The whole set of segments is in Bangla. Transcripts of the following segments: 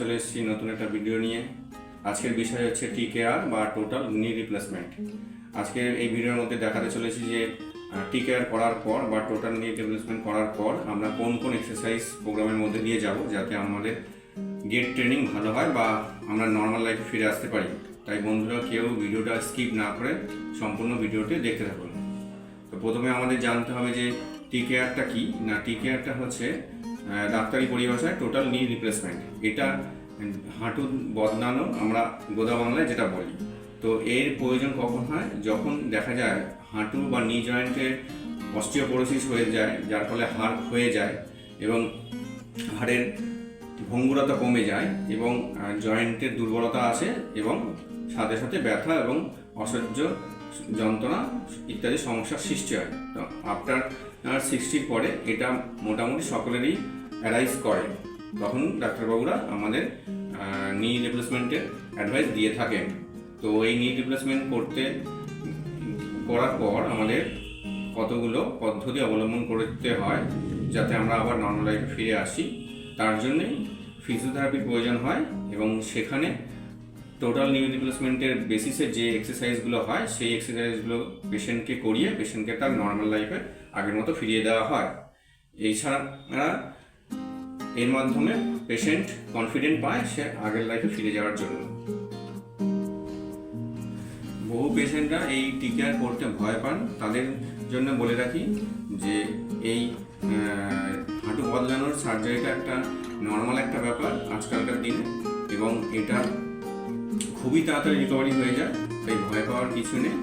চলে এসেছি নতুন একটা ভিডিও নিয়ে। আজকের বিষয় হচ্ছে টি কেয়ার বা টোটাল নি রিপ্লেসমেন্ট আজকের এই ভিডিওর মধ্যে দেখাতে চলেছি যে টি কেয়ার করার পর বা টোটাল নি রিপ্লেসমেন্ট করার পর আমরা কোন কোন এক্সারসাইজ প্রোগ্রামের মধ্যে দিয়ে যাব যাতে আমাদের গেট ট্রেনিং ভালো হয় বা আমরা নর্মাল লাইফে ফিরে আসতে পারি। তাই বন্ধুরা, কেউ ভিডিওটা স্কিপ না করে সম্পূর্ণ ভিডিওটি দেখতে থাকুন। তো প্রথমে আমাদের জানতে হবে যে টি কেয়ারটা কি? না টি কেয়ারটা হচ্ছে ডাক্তারি পরিভাষায় টোটাল নি রিপ্লেসমেন্ট এটা হাঁটু বদলানো আমরা গোদা বাংলায় যেটা বলি। তো এর প্রয়োজন কখন হয়? যখন দেখা যায় হাঁটু বা নি জয়েন্টের অস্টিওপোরোসিস হয়ে যায়, যার ফলে হাড় হয়ে যায় এবং হাড়ের ভঙ্গুরতা কমে যায় এবং জয়েন্টের দুর্বলতা আসে এবং সাথে সাথে ব্যথা এবং অসহ্য যন্ত্রণা ইত্যাদি সমস্যার সৃষ্টি হয়। তো আফটার সিক্সটির পরে এটা মোটামুটি সকলেরই অ্যারাইজ করে, তখন ডাক্তারবাবুরা আমাদের নি রিপ্লেসমেন্টের অ্যাডভাইস দিয়ে থাকেন। তো এই নি রিপ্লেসমেন্ট করতে, করার পর আমাদের কতগুলো পদ্ধতি অবলম্বন করতে হয়, যাতে আমরা আবার নর্মাল লাইফে ফিরে আসি, তার জন্যে ফিজিওথেরাপির প্রয়োজন হয় এবং সেখানে টোটাল নিউ রিপ্লেসমেন্টের বেসিসে যে এক্সারসাইজগুলো হয়, সেই এক্সারসাইজগুলো পেশেন্টকে করিয়ে পেশেন্টকে তার নর্মাল লাইফে আগের মতো ফিরিয়ে দেওয়া হয়। এছাড়া এর মাধ্যমে পেশেন্ট কনফিডেন্ট পায় সে আগের লাইফে ফিরে যাওয়ার জন্য। বহু পেশেন্টরা এই টিকা করতে ভয় পান। তাদের জন্য বলে রাখি যে এই হাঁটু বদলানোর সার্জারিটা একটা নর্মাল একটা ব্যাপার আজকালকার দিনে এবং এটা খুবই তাড়াতাড়ি রিকভারি হয়ে যায়, তাই ভয় পাওয়ার কিছু নেই।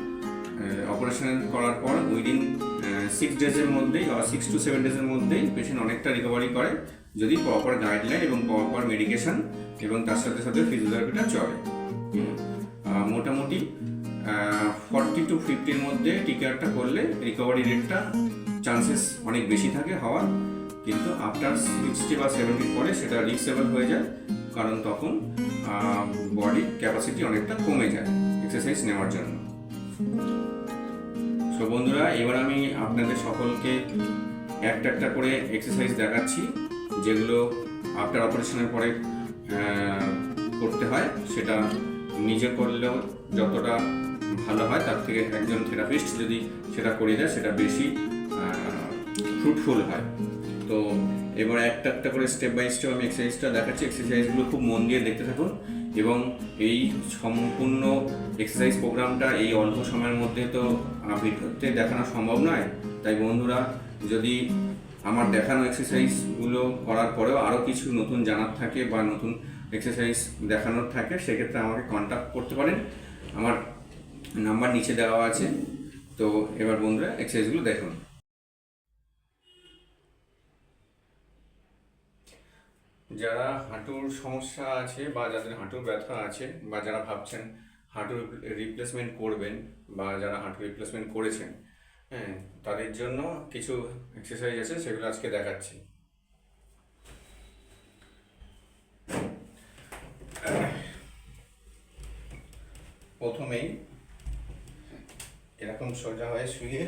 অপারেশন করার পর উইদিন সিক্স ডেজের মধ্যেই সিক্স টু সেভেন ডেজের মধ্যেই পেশেন্ট অনেকটা রিকভারি করে। যদি প্রপার গাইডলাইন এবং প্রপার মেডিকেশন এবং তার সাথে সাথে ফিজিওথেরাপিটা চলে। মোটামুটি ফর্টি টু ফিফটির মধ্যে টিকারটা করলে রিকভারি রেটটা চান্সেস অনেক বেশি থাকে হওয়ার। কিন্তু আফটার সিক্সটি বা সেভেন্টির পরে সেটা রিক্সেবল হয়ে যায়। কারণ তখন বডির ক্যাপাসিটি অনেকটা কমে যায় এক্সারসাইজ নেওয়ার জন্য। সো বন্ধুরা, এবার আমি আপনাদের সকলকে একটা একটা করে এক্সারসাইজ দেখাচ্ছি। যেগুলো আফটার অপারেশনের পরে করতে হয়, সেটা নিজে করলেও যতটা ভালো হয়, তার থেকে একজন থেরাপিস্ট যদি সেটা করে দেয়, সেটা বেশি ফ্রুটফুল হয়। তো এবার একটা একটা করে স্টেপ বাই স্টেপ আমি এক্সারসাইজটা দেখাচ্ছি। এক্সারসাইজগুলো খুব মন দিয়ে দেখতে থাকুন এবং এই সম্পূর্ণ এক্সারসাইজ প্রোগ্রামটা এই অল্প সময়ের মধ্যে তো ভিডিওতে দেখানো সম্ভব নয়। তাই বন্ধুরা, যদি আমার দেখানো এক্সারসাইজগুলো করার পরেও আরও কিছু নতুন জানার থাকে বা নতুন এক্সারসাইজ দেখানোর থাকে, সেক্ষেত্রে আমাকে কন্ট্যাক্ট করতে পারেন। আমার নাম্বার নিচে দেওয়া আছে। তো এবার বন্ধুরা এক্সারসাইজগুলো দেখুন। যারা হাঁটুর সমস্যা আছে বা যাদের হাঁটুর ব্যথা আছে বা যারা ভাবছেন হাঁটুর রিপ্লেসমেন্ট করবেন বা যারা হাঁটু রিপ্লেসমেন্ট করেছেন হ্যাঁ তাদের জন্য কিছু এক্সারসাইজ আছে, সেগুলো আজকে দেখাচ্ছি। প্রথমেই এরকম সোজা হয়ে শুয়ে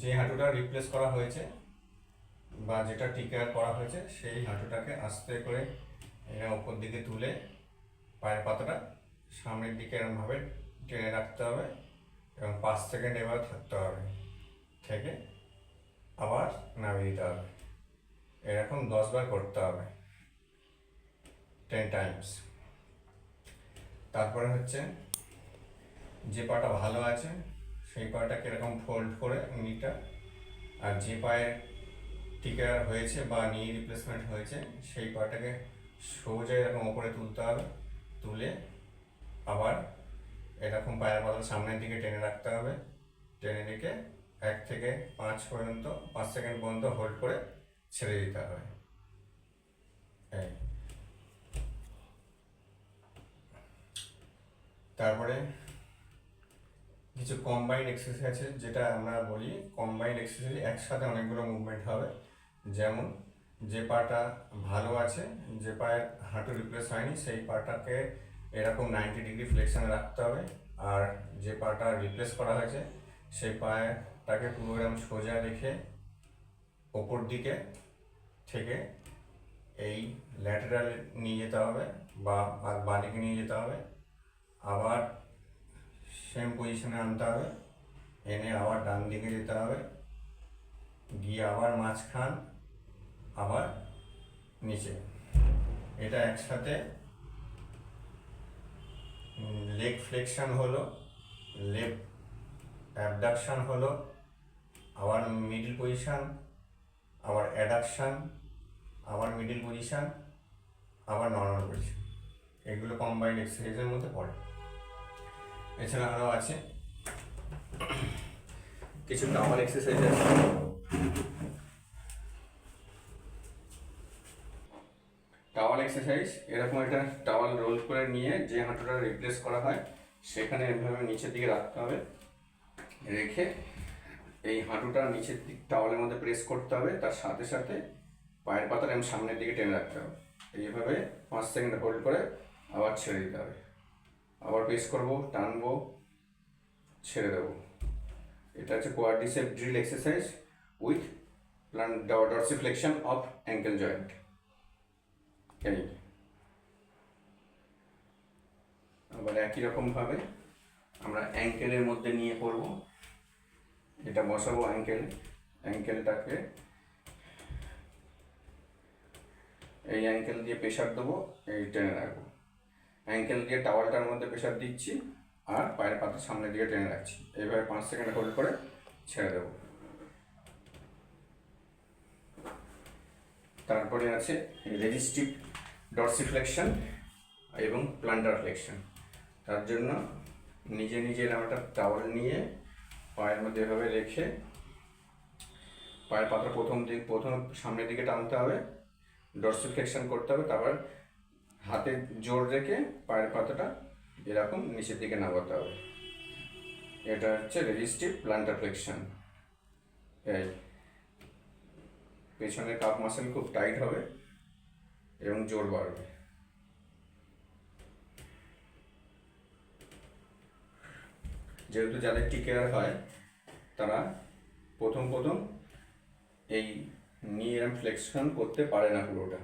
যে হাঁটুটা রিপ্লেস করা হয়েছে বা যেটা টিকা করা হয়েছে, সেই হাঁটুটাকে আস্তে করে এরকম উপর দিকে তুলে পায়ের পাতাটা সামনের দিকে এরকমভাবে টেনে রাখতে হবে। এবং পাঁচ সেকেন্ড এবার থাকতে হবে। থেকে আবার নামিয়ে দিতে হবে। এরকম দশবার করতে হবে। টেন টাইমস তারপরে হচ্ছে যে পাটা ভালো আছে, সেই পাটাকে এরকম ফোল্ড করে নিটা আর যে পায়ের টিকার হয়েছে বা নি রিপ্লেসমেন্ট হয়েছে, সেই পাটাকে সোজা এরকম ওপরে তুলতে হবে। তুলে আবার এরকম পায়ের পাতার সামনের দিকে টেনে রাখতে হবে। টেনে রেখে এক থেকে পাঁচ পর্যন্ত, পাঁচ সেকেন্ড পর্যন্ত হোল্ড করে ছেড়ে দিতে হবে। তারপরে কিছু কম্বাইন্ড এক্সারসাইজ আছে, যেটা আমরা বলি কম্বাইন্ড এক্সারসাইজ একসাথে অনেকগুলো মুভমেন্ট হবে। যেমন যে পাটা ভালো আছে, যে পায়ের হাঁটু রিপ্লেস হয়নি, সেই পাটাকে এরকম নাইনটি ডিগ্রি ফ্লেকশনে রাখতে হবে। আর যে পাটা রিপ্লেস করা হয়েছে, সেই পায়েটাকে পুরো এরকম সোজা রেখে ওপর দিকে থেকে এই ল্যাটেরাল নিয়ে যেতে হবে বা বা- নিয়ে যেতে হবে। আবার সেম পজিশনে আনতে হবে। এনে আবার ডান দিকে যেতে হবে। গিয়ে আবার মাঝখান, আবার নিচে। এটা একসাথে লেগ ফ্লেকশন হলো লেগ অ্যাবডাকশন হলো, আবার মিডল পজিশন আবার অ্যাডাকশন আবার মিডল পজিশন আবার নর্মাল পজিশন এগুলো কম্বাইন্ড এক্সারসাইজের মধ্যে পড়ে। এছাড়া আরও আছে। কিছু টাওয়াল এক্সারসাইজ আছে টাওয়াল এক্সারসাইজ এরকম একটা টাওয়াল রোল করে নিয়ে যে হাঁটুটা রিপ্লেস করা হয়, সেখানে এভাবে নিচের দিকে রাখতে হবে। রেখে এই হাঁটুটা নিচের দিক টাওয়ালের মধ্যে প্রেস করতে হবে। তার সাথে সাথে পায়ের পাতাটা আমি সামনের দিকে টেনে রাখতে হবে। এইভাবে পাঁচ সেকেন্ড হোল্ড করে আবার ছেড়ে দিতে হবে। আবার প্রেস করব, টানবো, ছেড়ে দেবো। এটা হচ্ছে quadricep drill exercise with plantar dorsiflexion of ankle joint এই আবার একই রকমভাবে আমরা অ্যাঙ্কেলের মধ্যে নিয়ে পড়ব এটা বসাবো অ্যাঙ্কেল। অ্যাঙ্কেলটাকে এই অ্যাঙ্কেল দিয়ে প্রেশার দেবো, এই টেনে রাখব। অ্যাঙ্কেল দিয়ে টাওয়ালটার মধ্যে প্রেশার দিচ্ছি আর পায়ের পাতা সামনের দিকে টেনে রাখছি। এইভাবে পাঁচ সেকেন্ড হোল্ড করে ছেড়ে দেবো। তারপরে আছে রেজিস্টিভ ডরসিফ্লেকশন এবং প্লান্টার ফ্লেকশন তার জন্য নিজে নিজে একটা টাওয়াল নিয়ে পায়ের মধ্যে এভাবে রেখে পায়ের পাতা প্রথম দিক, প্রথম সামনের দিকে টানতে হবে ডরসিফ্লেকশন করতে হবে, তারপর হাতে জোর রেখে পায়ের পাতাটা এরকম নিচের দিকে নামাতে হবে। এটা হচ্ছে রেজিস্টিভ প্লান্টার ফ্লেকশন এই পেছনের কাপ মাসেল খুব টাইট হবে। এবং জোর বাড়বে। যেহেতু যাদের টিকেয়ার হয়, তারা প্রথম প্রথম এই নি এরম ফ্লেক্সন করতে পারে না পুরোটা।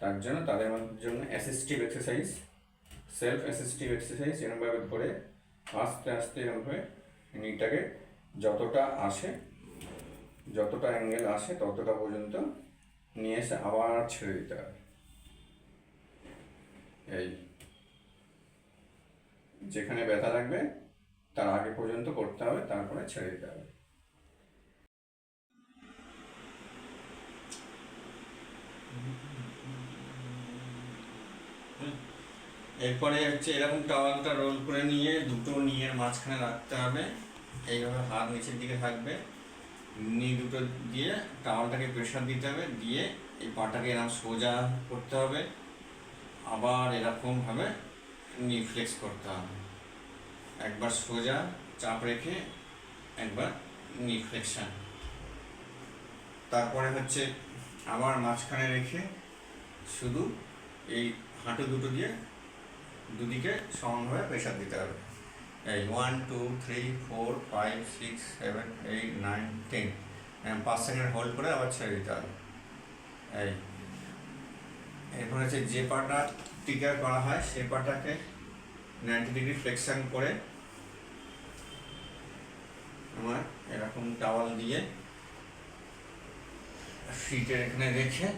তার জন্য তাদের জন্য assistive exercise self assistive exercise এরকমভাবে করে আস্তে আস্তে এরকমভাবে নিটাকে যতটা আসে, যতটা অ্যাঙ্গেল আসে, ততটা পর্যন্ত নিয়ে এসে আবার ছেড়ে দিতে হবে। এই, যেখানে ব্যথা লাগবে, তার আগে পর্যন্ত করতে হবে, তারপরে ছেড়ে দিতে হবে। এরপরে হচ্ছে এরকম টাওয়ালটা রোল করে নিয়ে দুটো নিয়ের মাঝখানে রাখতে হবে। এইভাবে হাত নিচের দিকে থাকবে। নি দুটো দিয়ে টাওয়ালটাকে প্রেশার দিতে হবে। দিয়ে এই পাটাকে এরকম সোজা করতে হবে। আবার এরকমভাবে নি ফ্লেক্স করতে হবে। একবার সোজা চাপ রেখে একবার নিফ্লেকশান তারপরে হচ্ছে আবার মাঝখানে রেখে শুধু এই হাঁটু দুটো দিয়ে দুদিকে সমানভাবে প্রেশার দিতে হবে। এই one two three four five six seven eight nine ten পাঁচ সেকেন্ড হোল্ড করে আবার ছেড়ে দিতে হবে। এই এরপর হচ্ছে যে পাটা টিকার করা হয় সেই পাটাকে নাইনটি ডিগ্রি ফ্লেকশন করে আমার এরকম টাওয়াল দিয়ে ফিটের এখানে রেখে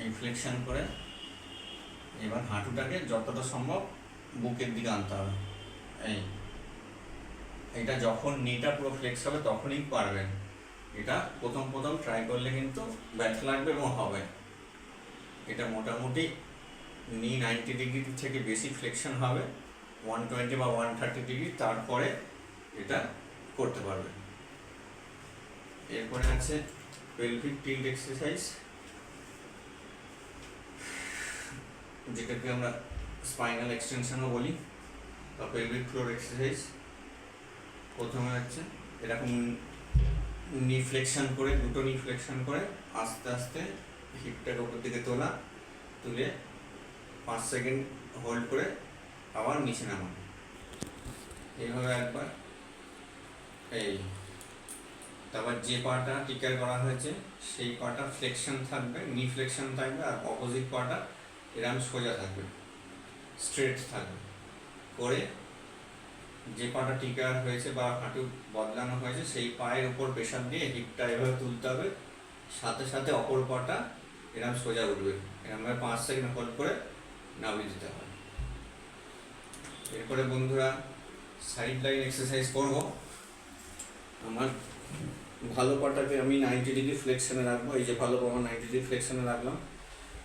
এই ফ্লেকশন করে এবার হাঁটুটাকে যতটা সম্ভব বুকের দিকে আনতে হবে। এই, এটা যখন নিটা পুরো ফ্লেক্স হবে তখনই পারবেন। এটা প্রথম প্রথম ট্রাই করলে কিন্তু ব্যথা লাগবে এবং হবে। এটা মোটামুটি নি নাইনটি ডিগ্রি থেকে বেশি ফ্লেকশন হবে ওয়ান টোয়েন্টি বা ওয়ান থার্টি ডিগ্রি, তারপরে এটা করতে পারবে। এরপরে আছে পেলভিক টিল্ট এক্সারসাইজ যেটাকে আমরা স্পাইনাল এক্সটেনশনও বলি, বা পেলভিক ফ্লোর এক্সারসাইজ প্রথমে হচ্ছে এরকম নি ফ্লেকশন করে, দুটো নি ফ্লেকশন করে আস্তে আস্তে হিপটাকে উপর দিকে তোলা, তুলে পাঁচ সেকেন্ড হোল্ড করে আবার নিচে নামানো। এইভাবে একবার এই, তারপর যে পাটা টিকার করা হয়েছে, সেই পাটা ফ্লেকশন থাকবে নি ফ্লেকশন থাকবে আর অপোজিট পাটা এরকম সোজা থাকবে স্ট্রেট থাকবে। করে যে পাটা টিকার হয়েছে বা হাঁটু বদলানো হয়েছে, সেই পায়ের উপর প্রেশার দিয়ে হিপটা এভাবে তুলতে হবে। সাথে সাথে অপর পাটা এরকম সোজা উঠবে। এরকমভাবে পাঁচ সেকেন্ড হোল্ড করে নামিয়ে দিতে হবে এরপরে বন্ধুরা সাইড লাইন এক্সারসাইজ করব। আমার ভালো পাটাকে আমি নাইনটি ডিগ্রি ফ্লেকশনে রাখব। এই যে ভালো পাওয়া নাইনটি ডিগ্রি ফ্লেকশনে রাখলাম।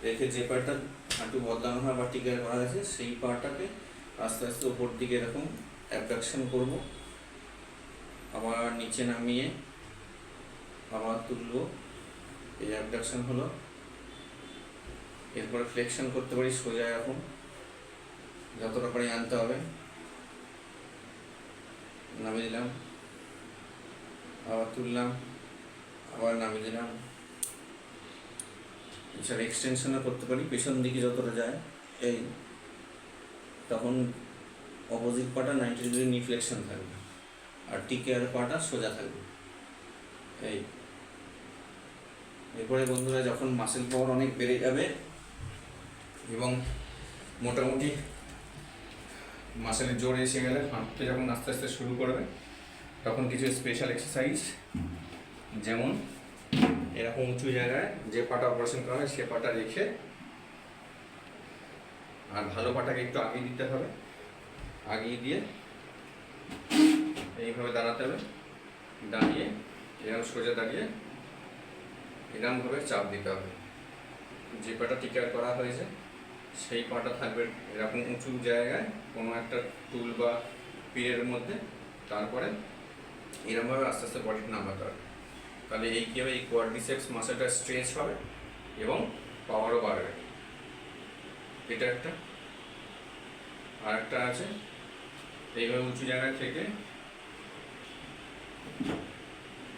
রেখে যে পাটা হাঁটু বদলানো হয় বা টিকার করা হয়েছে, সেই পাটাকে আস্তে আস্তে ওপর দিকে এরকম অ্যাবডাকশন করব। আবার নিচে নামিয়ে আবার তুলবো। এই অ্যাবডাকশন হলো। এরপরে ফ্লেকশন করতে পারি সোজা এরকম যতটা পারি আনতে হবে। নামিয়ে দিলাম। আবার তুললাম। আবার নামিয়ে দিলাম। এছাড়া এক্সটেনশনও করতে পারি। পেছন দিকে যতটা যায়, এই তখন অপোজিট পাটা নাইনটি ডিগ্রি নিফ্লেকশন থাকবে। আর টিকের পাটা সোজা থাকবে। এই এরপরে বন্ধুরা যখন মাসেল পাওয়ার অনেক বেড়ে যাবে এবং মোটামুটি মাসেলের জোর এসে গেলে হাঁটতে যখন আস্তে আস্তে শুরু করবে, তখন কিছু স্পেশাল এক্সারসাইজ যেমন এরকম উঁচু জায়গায় যে পাটা অপারেশন করা হয় সে পাটা রেখে আর ভালো পাটাকে একটু আগিয়ে দিতে হবে। আগিয়ে দিয়ে এইভাবে দাঁড়াতে হবে। দাঁড়িয়ে এরকম সোজা দাঁড়িয়ে এরকমভাবে চাপ দিতে হবে। যে পাটা টিকার করা হয়েছে, সেই পাটা থাকবে এরকম উঁচু জায়গায় কোনো একটা টুল বা পিড়ের মধ্যে, তারপরে এরকমভাবে আস্তে আস্তে বডিটা নামাতে হবে। তাহলে এই কী হবে? এই কোয়াড্রিসেপস মাসেলটা স্ট্রেচ হবে এবং পাওয়ারও বাড়বে। এটা একটা। আর একটা আছে, এইভাবে উঁচু জায়গায় থেকে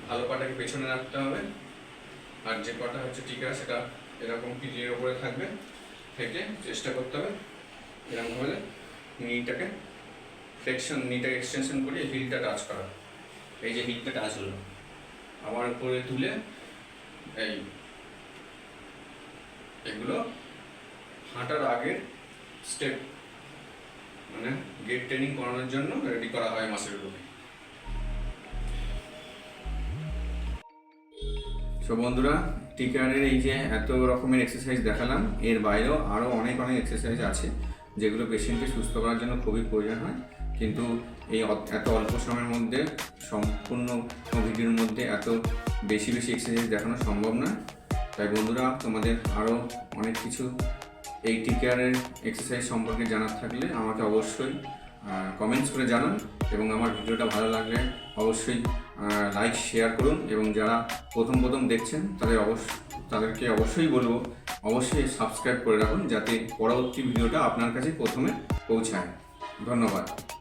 ভালো পাটাকে পেছনে রাখতে হবে। আর যে পাটা হচ্ছে টিকা সেটা এরকম পিলির ওপরে থাকবে, থেকে চেষ্টা করতে হবে এরকম হলে নিটাকে ফ্লেকশন নিটাকে এক্সটেনশন করে হিলটা টাচ করা। এই যে হিলটা টাচ হলো। আবার উপরে তুলে এই এগুলো হাঁটার আগের স্টেপ মানে গেট ট্রেনিং করানোর জন্য রেডি করা হয় মাসের মাসেলগুলোকে সো বন্ধুরা টিকারের এই যে এত রকমের এক্সারসাইজ দেখালাম, এর বাইরেও আরও অনেক অনেক এক্সারসাইজ আছে, যেগুলো পেশেন্টকে সুস্থ করার জন্য খুবই প্রয়োজন হয়। কিন্তু এই এত অল্প সময়ের মধ্যে, সম্পূর্ণ ভিডিওর মধ্যে এত বেশি বেশি এক্সারসাইজ দেখানো সম্ভব নয় তাই বন্ধুরা, তোমাদের আরও অনেক কিছু এই টিকারের এক্সারসাইজ সম্পর্কে জানার থাকলে আমাকে অবশ্যই কমেন্টস করে জানান এবং আমার ভিডিওটা ভালো লাগলে অবশ্যই লাইক শেয়ার করুন এবং যারা প্রথম প্রথম দেখছেন, তাদের অবশ্য, তাদেরকে অবশ্যই বলব, অবশ্যই সাবস্ক্রাইব করে রাখুন যাতে পরবর্তী ভিডিওটা আপনার কাছে প্রথমে পৌঁছায়। ধন্যবাদ।